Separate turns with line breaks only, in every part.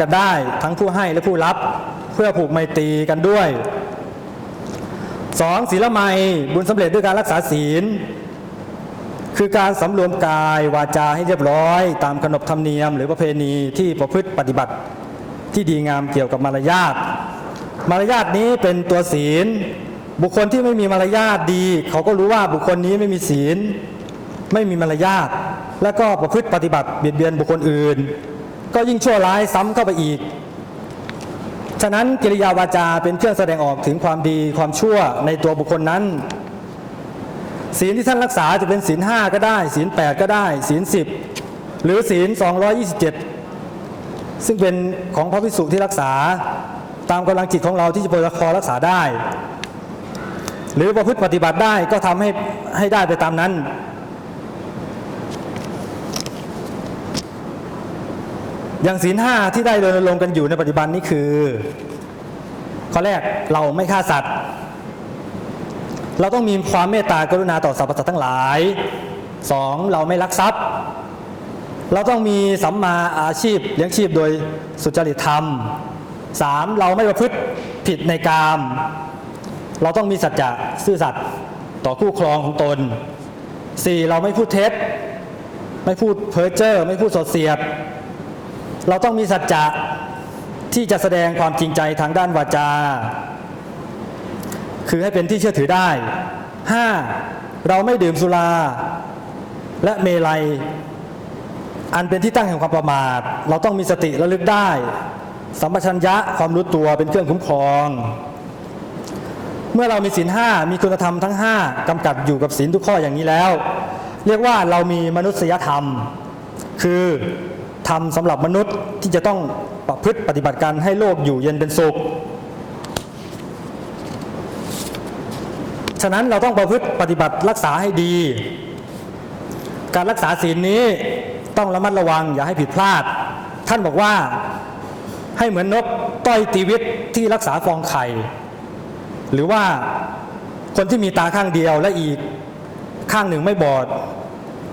กันได้ทั้งผู้ให้และผู้รับเพื่อผูกไมตรีกันด้วยสองศีลไมบุญสำเร็จด้วยการรักษาศีล คือการสำรวมกายวาจาให้เรียบร้อย ตามขนบธรรมเนียม หรือประเพณีที่ประพฤติปฏิบัติที่ดีงามเกี่ยวกับมารยาทมารยาทนี้เป็นตัวศีล บุคคลที่ไม่มีมารยาทดี เขาก็รู้ว่าบุคคลนี้ไม่มีศีล ไม่มีมารยาทและก็ประพฤติปฏิบัติเบียดเบียนบุคคลอื่น ก็ยิ่งชั่วร้ายซ้ำเข้าไปอีก ฉะนั้นกิริยาวาจาเป็นเครื่องแสดงออกถึงความดีความชั่วในตัวบุคคลนั้น ศีลที่ท่านรักษาจะเป็นศีลห้าก็ได้ ศีลแปดก็ได้ ศีลสิบหรือศีล227ซึ่งเป็นของพระภิกษุที่รักษาตามกำลังจิตของเราที่จะพอรักษาได้ หรือประพฤติปฏิบัติได้ก็ทำให้ให้ได้ไปตามนั้น อย่างศีลห้าที่ได้รณรงค์กันอยู่ในปัจจุบันนี้คือ ข้อแรกเราไม่ฆ่าสัตว์ เราต้องมีความเมตตากรุณาต่อสรรพสัตว์ทั้งหลายสองเราไม่ลักทรัพย์ เราต้องมีสัมมาอาชีพเลี้ยงชีพโดยสุจริตธรรมสามเราไม่ประพฤติผิดในกาม เราต้องมีสัจจะซื่อสัตย์ต่อคู่ครองของตนสี่เราไม่พูดเท็จ ไม่พูดเพ้อเจ้อไม่พูดสดเสียด เราต้องมีสัจจะที่จะแสดงความจริงใจทางด้านวาจา คือให้เป็นที่เชื่อถือได้ 5. เราไม่ดื่มสุรา และเมลัย อันเป็นที่ตั้งแห่งความประมาท เราต้องมีสติระลึกได้ สัมปชัญญะความรู้ตัวเป็นเครื่องคุ้มครอง เมื่อเรามีศีลห้ามีคุณธรรมทั้ง 5กำกับอยู่กับศีลทุกข้ออย่างนี้แล้ว เรียกว่าเรามีมนุษยธรรม คือ ธรรมสำหรับมนุษย์ที่จะต้องประพฤติปฏิบัติการให้โลกอยู่เย็นเป็นสุข ฉะนั้นเราต้องประพฤติปฏิบัติรักษาให้ดี การรักษาศีลนี้ต้องระมัดระวังอย่าให้ผิดพลาด ท่านบอกว่าให้เหมือนนกต้อยตีวิตที่รักษาฟองไข่ หรือว่าคนที่มีตาข้างเดียวและอีกข้างหนึ่งไม่บอด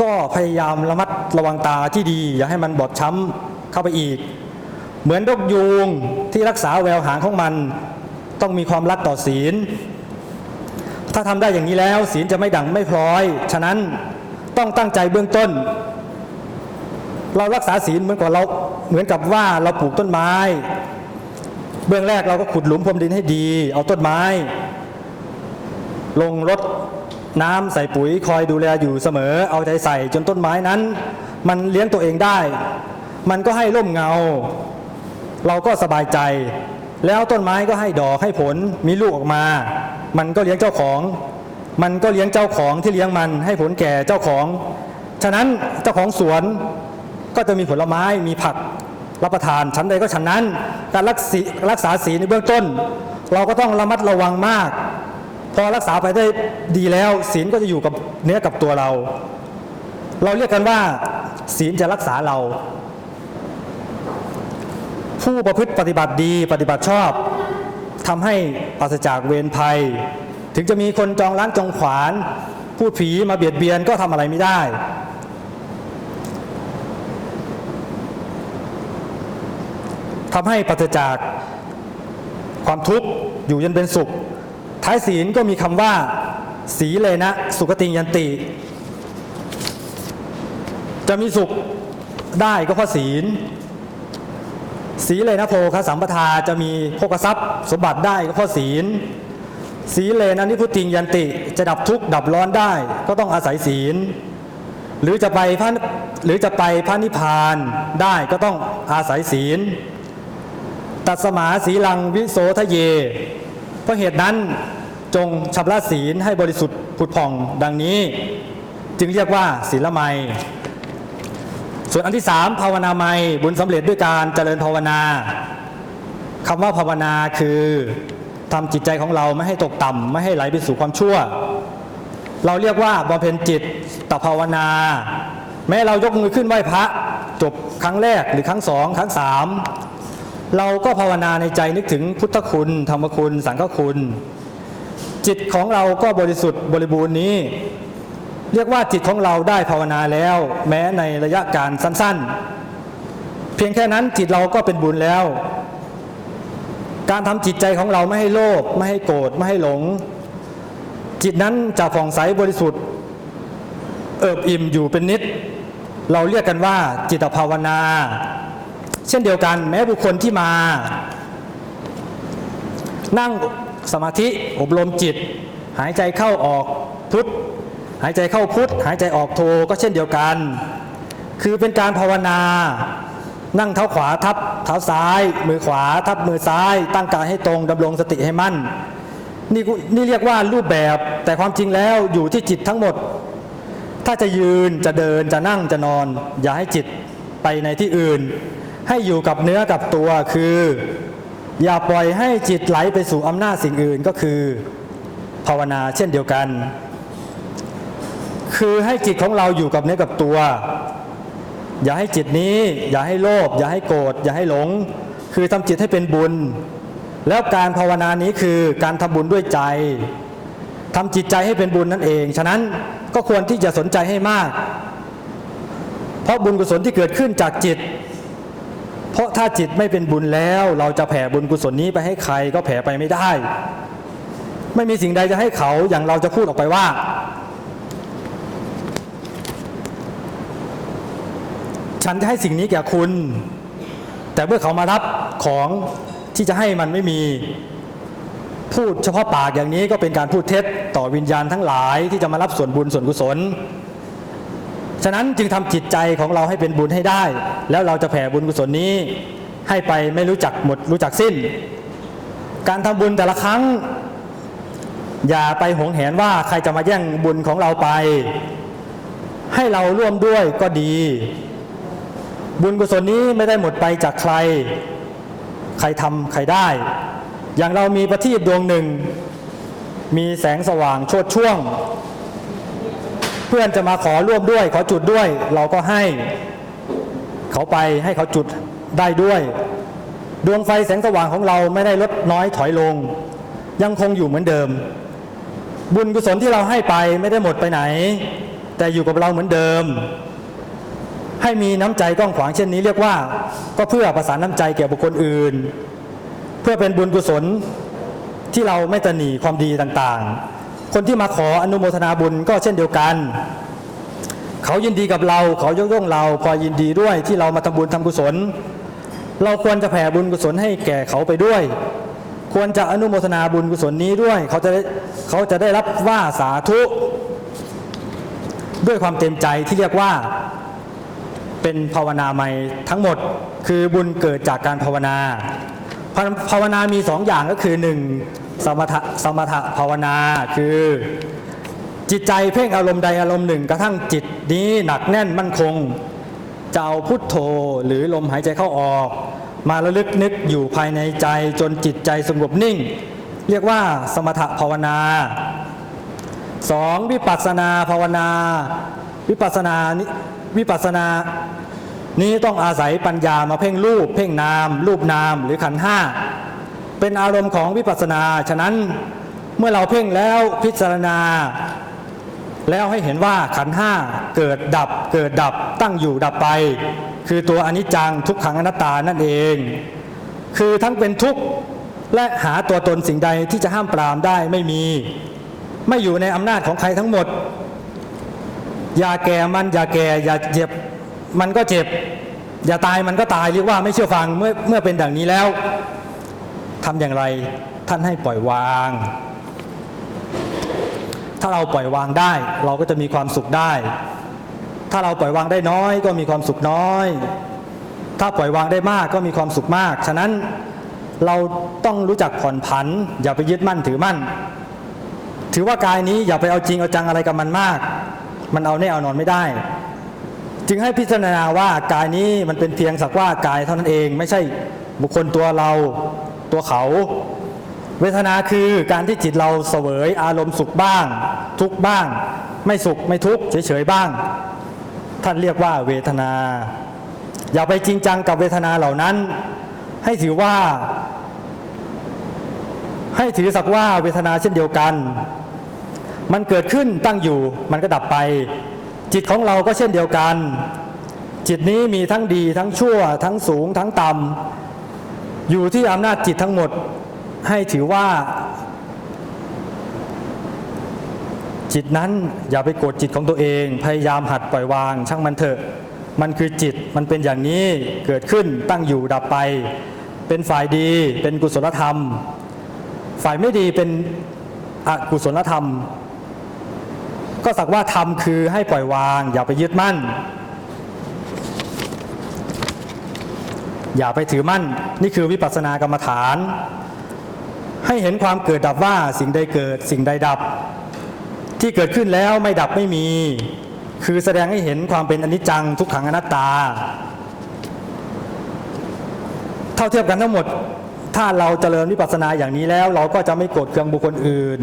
ก็พยายามระมัดระวังตาที่ดี อย่าให้มันบอดช้ำเข้าไปอีก เหมือนนกยูงที่รักษาแววหางของมัน ต้องมีความรักต่อศีล ถ้าทำได้อย่างนี้แล้ว ศีลจะไม่ดังไม่พลอย ฉะนั้นต้องตั้งใจเบื้องต้น เรารักษาศีลเหมือนกับเราเหมือนกับว่าเราปลูกต้นไม้ เบื้องแรกเราก็ขุดหลุมพรมดินให้ดี เอาต้นไม้ ลงรด น้ำใส่ปุ๋ยคอยดูแลอยู่เสมอ เอาใจใส่จนต้นไม้นั้น มันเลี้ยงตัวเองได้ มันก็ให้ร่มเงา เราก็สบายใจ แล้วต้นไม้ก็ให้ดอกให้ผลมีลูกออกมา มันก็เลี้ยงเจ้าของ มันก็เลี้ยงเจ้าของที่เลี้ยงมันให้ผลแก่เจ้าของ ฉะนั้นเจ้าของสวนก็จะมีผลไม้มีผักรับประทานชั้นใดก็ชั้นนั้น การรักษารักษาศีลในเบื้องต้น เราก็ต้องระมัดระวังมาก พอรักษาไปได้ดีแล้ว ศีลก็จะอยู่กับเนื้อกับตัวเรา เราเรียกกันว่า ศีลจะรักษาเรา ผู้ประพฤติปฏิบัติดีปฏิบัติชอบทำให้ปราศจากเวรภัย ถึงจะมีคนจองล้างจองขวาน พูดผีมาเบียดเบียนก็ทำอะไรไม่ได้ทำให้ปราศจากความทุกข์อยู่เย็นเป็นสุข ท้ายศีลก็มีคำว่า สีเลนะ สุขติยันติ จะมีสุขได้ก็เพราะศีล สีเลนะโพคสัมปทาจะมีโภคทรัพย์สมบัติได้ก็เพราะศีล สีเลนะนิพุติงยันติ จะดับทุกข์ดับร้อนได้ก็ต้องอาศัยศีล หรือจะไปพระหรือจะไปพระนิพพานได้ก็ต้องอาศัยศีล ตัดสมาสีลังวิโสทะเย เพราะเหตุนั้น จงชำระศีลให้บริสุทธิ์ผุดผ่องดังนี้ จึงเรียกว่าศีลไมยส่วนอันที่สามภาวนาไมยบุญสำเร็จด้วยการเจริญภาวนาคำว่าภาวนาคือทำจิตใจของเราไม่ให้ตกต่ำไม่ให้ไหลไปสู่ความชั่ว เราเรียกว่าบำเพ็ญจิตตภาวนา แม้เรายกมือขึ้นไหว้พระจบครั้งแรกหรือครั้งสองครั้งสามเราก็ภาวนาในใจนึกถึงพุทธคุณ ธรรมคุณ สังฆคุณ จิตของเราก็บริสุทธิ์บริบูรณ์นี้ เรียกว่าจิตของเราได้ภาวนาแล้ว แม้ในระยะการสั้น ๆ เพียงแค่นั้นจิตเราก็เป็นบุญแล้ว การทำจิตใจของเราไม่ให้โลภไม่ให้โกรธไม่ให้หลง จิตนั้นจะผ่องใสบริสุทธิ์ เอิบอิ่มอยู่เป็นนิด เราเรียกกันว่าจิตภาวนา เช่นเดียวกันแม้บุคคลที่มา นั่ง สมาธิอบรมจิต หายใจเข้าออกพุทธหายใจเข้าพุทธหายใจออกโทก็เช่นเดียวกัน คือเป็นการภาวนา นั่งเท้าขวาทับเท้าซ้าย มือขวาทับมือซ้าย ตั้งกายให้ตรงดำรงสติให้มั่นนี่นี่เรียกว่ารูปแบบแต่ความจริงแล้วอยู่ที่จิตทั้งหมด ถ้าจะยืนจะเดินจะนั่งจะนอน อย่าให้จิตไปในที่อื่น ให้อยู่กับเนื้อกับตัวคือ อย่าปล่อยให้จิตไหลไปสู่อำนาจสิ่งอื่นก็คือภาวนาเช่นเดียวกัน คือให้จิตของเราอยู่กับเนื้อกับตัว อย่าให้จิตนี้ อย่าให้โลภอย่าให้โกรธอย่าให้หลง คือทำจิตให้เป็นบุญ แล้วการภาวนานี้คือการทำบุญด้วยใจทำจิตใจให้เป็นบุญนั่นเอง ฉะนั้นก็ควรที่จะสนใจให้มาก เพราะบุญกุศลที่เกิดขึ้นจากจิต เพราะถ้าจิตไม่เป็นบุญแล้ว เราจะแผ่บุญกุศลนี้ไปให้ใครก็แผ่ไปไม่ได้ ไม่มีสิ่งใดจะให้เขาอย่างเราจะพูดออกไปว่า ฉันจะให้สิ่งนี้แก่คุณ แต่เมื่อเขามารับของที่จะให้มันไม่มีพูดเฉพาะปากอย่างนี้ก็เป็นการพูดเท็จต่อวิญญาณทั้งหลายที่จะมารับส่วนบุญส่วนกุศล ฉะนั้นจึงทำจิตใจของเราให้เป็นบุญให้ได้ แล้วเราจะแผ่บุญกุศลนี้ ให้ไปไม่รู้จักหมดรู้จักสิ้น การทำบุญแต่ละครั้ง อย่าไปหวงแหนว่าใครจะมาแย่งบุญของเราไป ให้เราร่วมด้วยก็ดี บุญกุศลนี้ไม่ได้หมดไปจากใคร ใครทำใครได้ อย่างเรามีประทีปดวงหนึ่ง มีแสงสว่างโชดช่วง พื่อนจะมาขอร่วมด้วย ขอจุดด้วย เราก็ให้เขาไปให้เขาจุดได้ด้วย ดวงไฟแสงสว่างของเราไม่ได้ลดน้อยถอยลง ยังคงอยู่เหมือนเดิม บุญกุศลที่เราให้ไปไม่ได้หมดไปไหน แต่อยู่กับเราเหมือนเดิม ให้มีน้ำใจกว้างขวางเช่นนี้เรียกว่า ก็เพื่อประสานน้ำใจแก่บุคคลอื่น เพื่อเป็นบุญกุศลที่เราไม่ตะหนีความดีต่างๆ คนที่มาขออนุโมทนาบุญก็เช่นเดียวกัน เขายินดีกับเราเขายกย่องเราพอยินดีด้วยที่เรามาทำบุญทำกุศล เราควรจะแผ่บุญกุศลให้แก่เขาไปด้วย ควรจะอนุโมทนาบุญกุศลนี้ด้วย เขาจะได้เขาจะได้รับว่าสาธุ ด้วยความเต็มใจที่เรียกว่าเป็นภาวนาใหม่ทั้งหมดคือบุญเกิดจากการภาวนา ภาวนามีสองอย่างก็คือหนึ่ง สมถะสมถะภาวนาคือ จิตใจเพ่งอารมณ์ใดอารมณ์หนึ่ง กระทั่งจิตนี้หนักแน่นมั่นคงจะเอาพุทโธหรือลมหายใจเข้าออก มาระลึกนึกอยู่ภายในใจจนจิตใจสงบนิ่ง เรียกว่าสมถะภาวนาสองวิปัสสนาภาวนา วิปัสสนาวิปัสสนา นี้ต้องอาศัยปัญญามาเพ่งรูป เพ่งนาม รูปนามหรือขันห้า เป็นอารมณ์ของวิปัสสนา ฉะนั้นเมื่อเราเพ่งแล้วพิจารณา แล้วให้เห็นว่าขันห้าเกิดดับ เกิดดับตั้งอยู่ดับไป คือตัวอนิจจังทุกขังอนัตตานั่นเอง คือทั้งเป็นทุกข์และหาตัวตนสิ่งใดที่จะห้ามปรามได้ไม่มี ไม่อยู่ในอำนาจของใครทั้งหมด อย่าแก่มันอย่าแก่อย่าเจ็บมันก็เจ็บ อย่าตายมันก็ตายเรียกว่าไม่เชื่อฟังเมื่อเมื่อเป็นดังนี้แล้ว ทำอย่างไรท่านให้ปล่อยวาง ถ้าเราปล่อยวางได้ เราก็จะมีความสุขได้ ถ้าเราปล่อยวางได้น้อย ก็มีความสุขน้อย ถ้าปล่อยวางได้มากก็มีความสุขมาก ฉะนั้นเราต้องรู้จักผ่อนผัน อย่าไปยึดมั่นถือมั่น ถือว่ากายนี้อย่าไปเอาจริงเอาจังอะไรกับมันมาก มันเอาแน่เอานอนไม่ได้ จึงให้พิจารณาว่ากายนี้มันเป็นเพียงสักว่ากายเท่านั้นเอง ไม่ใช่บุคคลตัวเรา ตัวเขา เวทนาคือการที่จิตเราเสวยอารมณ์สุขบ้าง ทุกบ้าง ไม่สุขไม่ทุกเฉยๆบ้าง ท่านเรียกว่าเวทนา อย่าไปจริงจังกับเวทนาเหล่านั้น ให้ถือว่า ให้ถือสักว่าเวทนาเช่นเดียวกัน มันเกิดขึ้นตั้งอยู่มันก็ดับไป จิตของเราก็เช่นเดียวกันจิตนี้มีทั้งดีทั้งชั่ว ทั้งสูงทั้งต่ำ อยู่ที่อำนาจจิตทั้งหมดให้ถือว่า จิตนั้นอย่าไปโกรธจิตของตัวเอง พยายามหัดปล่อยวาง ช่างมันเถอะ มันคือจิตมันเป็นอย่างนี้เกิดขึ้นตั้งอยู่ดับไป เป็นฝ่ายดีเป็นกุศลธรรม ฝ่ายไม่ดีเป็นอกุศลธรรม ก็สักว่าธรรมคือให้ปล่อยวาง อย่าไปยึดมั่น อย่าไปถือมั่น นี่คือวิปัสสนากรรมฐาน ให้เห็นความเกิดดับว่าสิ่งใดเกิดสิ่งใดดับ ที่เกิดขึ้นแล้วไม่ดับไม่มี คือแสดงให้เห็นความเป็นอนิจจังทุกขังอนัตตา เท่าเทียบกันทั้งหมด ถ้าเราเจริญวิปัสสนาอย่างนี้แล้ว เราก็จะไม่โกรธเคืองบุคคลอื่น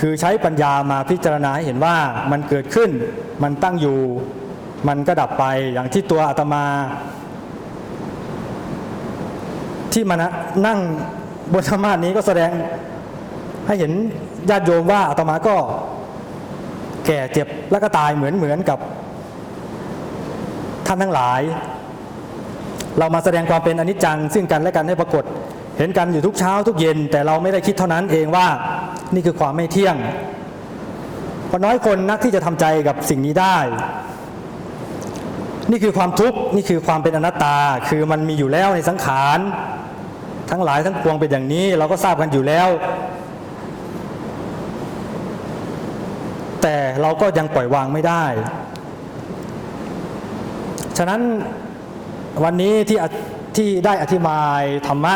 คือใช้ปัญญามาพิจารณาให้เห็นว่ามันเกิดขึ้น มันตั้งอยู่ มันก็ดับไปอย่างที่ตัวอาตมา ที่มานะนั่งบนธรรมาสนี้ก็แสดงให้เห็นญาติโยมว่าอาตมาก็ แก่เจ็บแล้วก็ตายเหมือนเหมือนกับ ท่านทั้งหลาย เรามาแสดงความเป็นอนิจจัง ซึ่งกันและกันให้ปรากฏ เห็นกันอยู่ทุกเช้าทุกเย็น แต่เราไม่ได้คิดเท่านั้นเองว่านี่คือความไม่เที่ยงเพราะน้อยคนนักที่จะทำใจกับสิ่งนี้ได้ นี่คือความทุกข์นี่คือความเป็นอนัตตาคือมันมีอยู่แล้วในสังขาร ทั้งหลายทั้งปวงเป็นอย่างนี้ เราก็ทราบกันอยู่แล้ว แต่เราก็ยังปล่อยวางไม่ได้ ฉะนั้นวันนี้ที่ที่ได้อธิบายธรรมะ